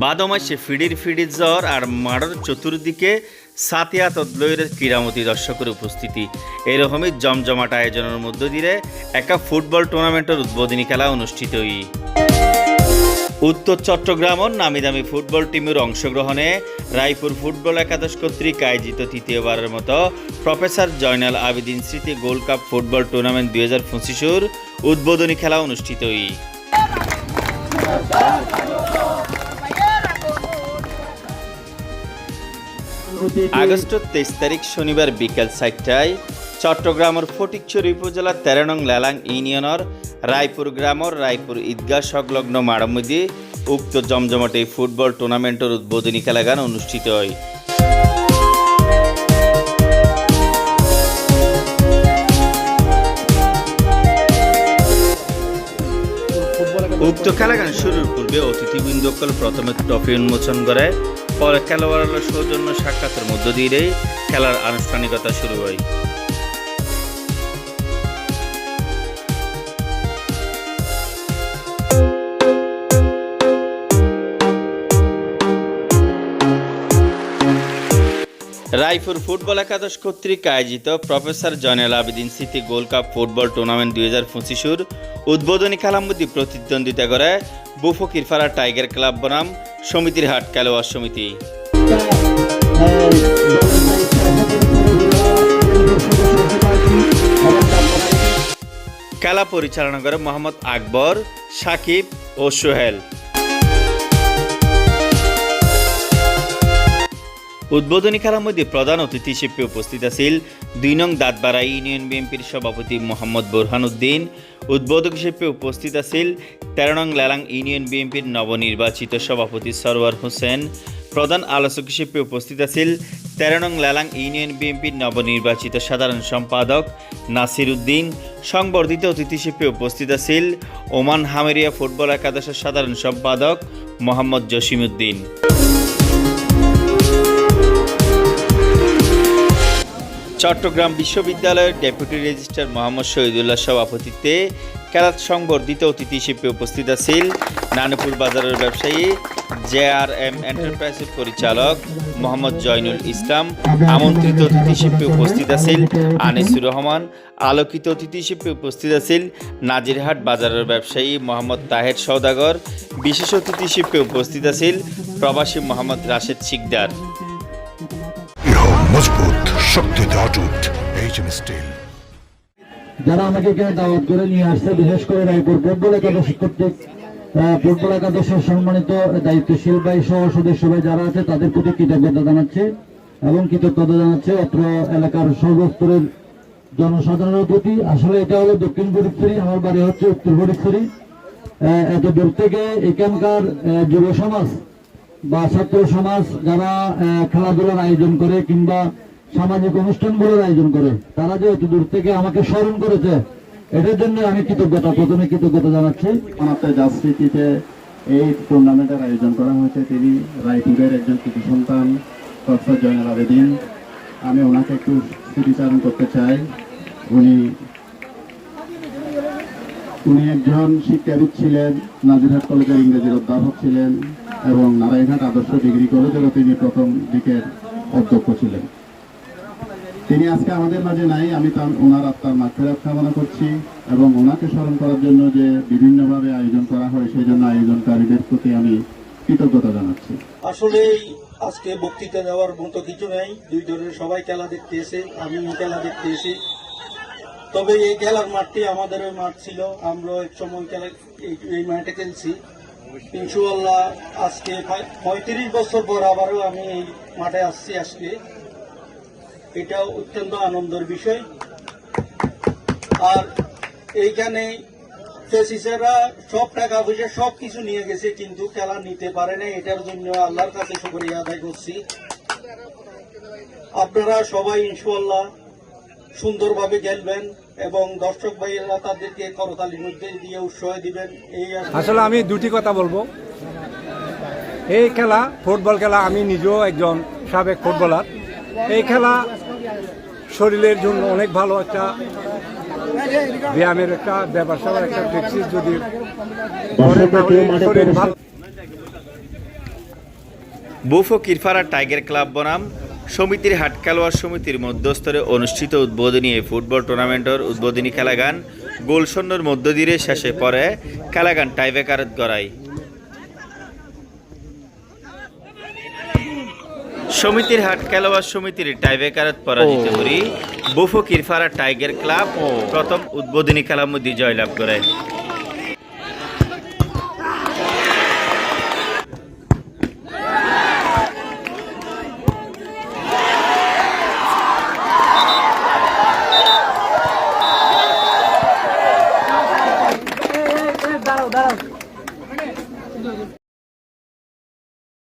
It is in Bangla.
বাদমাসে ফিডির ফিডির জ্বর আর মাড়র চতুর্দিকে সাতিয়া তদ্লয়ের ক্রীড়ামতি দর্শকের উপস্থিতি। এরকমই জমজমাট আয়োজনের মধ্য দিয়ে একটা ফুটবল টুর্নামেন্টের উদ্বোধনী খেলা অনুষ্ঠিত হই উত্তর চট্টগ্রামের নামি দামি ফুটবল টিমের অংশগ্রহণে রায়পুর ফুটবল একাদশ কর্তৃক আয়োজিত তৃতীয়বারের মতো প্রফেসর জয়নাল আবেদিন স্মৃতি গোল্ড কাপ ফুটবল টুর্নামেন্ট দুই হাজার পঁচিশের উদ্বোধনী খেলা অনুষ্ঠিত আগস্ট তেইশ তারিখ শনিবার বিকেল চারটায় চট্টগ্রামের ফটিকছড়ি উপজেলার তেরো নং লেলাং ইউনিয়নের রায়পুর গ্রামের রায়পুর ঈদগাহ সংলগ্ন মারামুদি উক্ত জমজমাট ফুটবল টুর্নামেন্টের উদ্বোধনী খেলাগান অনুষ্ঠিত হয়। উক্ত খেলাগান শুরুর পূর্বে অতিথিবৃন্দকল প্রথমে ট্রফি উন্মোচন করে, পরে খেলোয়াড়ের সৌজন্য সাক্ষাতের মধ্য দিয়ে খেলার আনুষ্ঠানিকতা শুরু হয়। রায়পুর ফুটবল একাদশ কর্তৃক আয়োজিত প্রফেসর জয়নাল আবেদিন স্মৃতি গোল্ড কাপ ফুটবল টুর্নামেন্ট দুই হাজার পঁচিশের উদ্বোধনী খেলার মধ্যে প্রতিদ্বন্দ্বিতা করে বুফকিরপাড়া টাইগার ক্লাব বনাম সমিতির হাট খেলোয়াড় সমিতি। খেলা পরিচালনা করে মোহাম্মদ আকবর, সাকিব ও সোহেল। উদ্বোধনী খেলার মধ্যে প্রধান অতিথি হিসেবে উপস্থিত আছিল দুই নং দাঁতবাড়া ইউনিয়ন বিএনপির সভাপতি মোহাম্মদ বোরহান উদ্দিন। উদ্বোধক হিসেবে উপস্থিত আছিল তেরো নং লালাং ইউনিয়ন বিএনপির নবনির্বাচিত সভাপতি সরওয়ার হোসেন। প্রধান আলোচক হিসেবে উপস্থিত আছিল তেরো নং লালাং ইউনিয়ন বিএনপির নবনির্বাচিত সাধারণ সম্পাদক নাসির উদ্দিন। সংবর্ধিত অতিথি হিসেবে উপস্থিত আছিল ওমান হামেরিয়া ফুটবল একাদশের সাধারণ সম্পাদক মোহাম্মদ জসিম উদ্দিন। চট্টগ্রাম বিশ্ববিদ্যালয়ের ডেপুটি রেজিস্ট্রার মোহাম্মদ শহীদুল্লাহ সভাপতিত্বে খেলার সংবর্ধিত অতিথি হিসেবে উপস্থিত আছেন নানুপুর বাজারের ব্যবসায়ী জে আর এম এন্টারপ্রাইজের পরিচালক মোহাম্মদ জয়নুল ইসলাম, আমন্ত্রিত অতিথি হিসেবে উপস্থিত আছেন আনিসুর রহমান, আলোকিত অতিথি হিসেবে উপস্থিত আছেন নাজিরহাট বাজারের ব্যবসায়ী মোহাম্মদ তাহের সৌদাগর বিশেষ অতিথি হিসেবে উপস্থিত আছেন প্রবাসী মোহাম্মদ রাশেদ শিকদার। মজবুত, শক্তিতে অটুট এইচএম স্টিল যারা আমাকে এখানে দাওয়াত করে নিয়ে আসছে, বিশেষ করে রায়পুর ফুটবল একাদশ কর্তৃক ফুটবল একাদশের সম্মানিত দায়িত্বশীল ভাই সহ সদস্য ভাই যারা আছে, তাদের প্রতি কৃতজ্ঞতা জানাচ্ছে এবং কৃতজ্ঞতা জানাচ্ছে অত্র এলাকার সর্বস্তরের জনসাধারণের প্রতি। আসলে এটা হলো দক্ষিণ ফরিদপুরি আমার বাড়ি হচ্ছে উত্তর ফরিদপুরি এত দূর থেকে এখানকার যুব সমাজ বা ছাত্র সমাজ যারা খেলাধুলার আয়োজন করে কিংবা সামাজিক অনুষ্ঠানগুলোর আয়োজন করে, তারা যে এত দূর থেকে আমাকে স্মরণ করেছে এটার জন্য আমি কৃতজ্ঞতা, প্রথমে কৃতজ্ঞতা জানাচ্ছি। আমাদের জাসৃতিতে এই টুর্নামেন্টের আয়োজন করা হয়েছে। তিনি রায়পুরের একজন কৃতি সন্তান, প্রফেসর জয়নাল আবেদিন। আমি ওনাকে একটু স্মৃতিচারণ করতে চাই। উনি উনি একজন শিক্ষাবিদ ছিলেন, নাজিরহাট কলেজের ইংরেজির অধ্যাপক ছিলেন। এবং নারায়ণহাট আদর্শ ডিগ্রি কলেজেরও তিনি প্রথম দিকের অধ্যক্ষ ছিলেন। তিনি আজকে আমাদের মাঝে নাই, আমি তার, ওনার আত্মার মাগফিরাত কামনা করছি এবং ওনাকে স্মরণ করার জন্য যে বিভিন্নভাবে আয়োজন করা হয়, সেই জন্য আয়োজনকারীদের প্রতি আমি কৃতজ্ঞতা জানাচ্ছি। আসলে আজকে বক্তৃতা দেওয়ার মতো কিছু নেই, দুই দলের সবাই খেলা দেখতে এসে, আমিও খেলা দেখতে এসে। তবে এই খেলার মাঠটি আমাদের ওই মাঠ ছিল আমরা এক সময় খেলা এই মাঠে খেলছি। ইনশাল্লাহ আজকে পঁয়ত্রিশ বছর পর আবারও আমি মাঠে আসছি আজকে। এটা অত্যন্ত আনন্দের বিষয়। আর এইখানে ফেসিসেরা সব টাকা পয়সা সব কিছু নিয়ে গেছে, কিন্তু খেলা নিতে পারে না এটার জন্য আল্লাহর কাছে শুকরিয়া আদায় করছি। আপনারা সবাই ইনশাল্লাহ সুন্দরভাবে খেলবেন। এবং দর্শক ভাইয়েরা তাদেরকে করতালির মধ্যে দিয়ে উৎসাহ দিবেন। এই আসলে আমি দুটি কথা বলব। এই খেলা ফুটবল খেলা আমি নিজেও একজন সাবেক ফুটবলার। এই খেলা শরীরের জন্য অনেক ভালো একটা ব্যায়ামের একটা ব্যাপার স্যাপার একটা প্র্যাকটিস যদি বুফো কিরফারা টাইগার ক্লাব বনাম। সমিতির হাট খেলোয়াড় সমিতির মধ্যস্তরে অনুষ্ঠিত উদ্বোধনী এই ফুটবল টুর্নামেন্টের উদ্বোধনী খেলাগান গোলশূন্যর মধ্য দিয়ে শেষে পরে খেলাগান টাইবেকারত গড়াই। সমিতির হাট খেলোয়াড় সমিতির টাইবেকারত পরাজিত করি বুফো কিরফারা টাইগার ক্লাব প্রথম উদ্বোধনী খেলার মধ্যে জয়লাভ করে।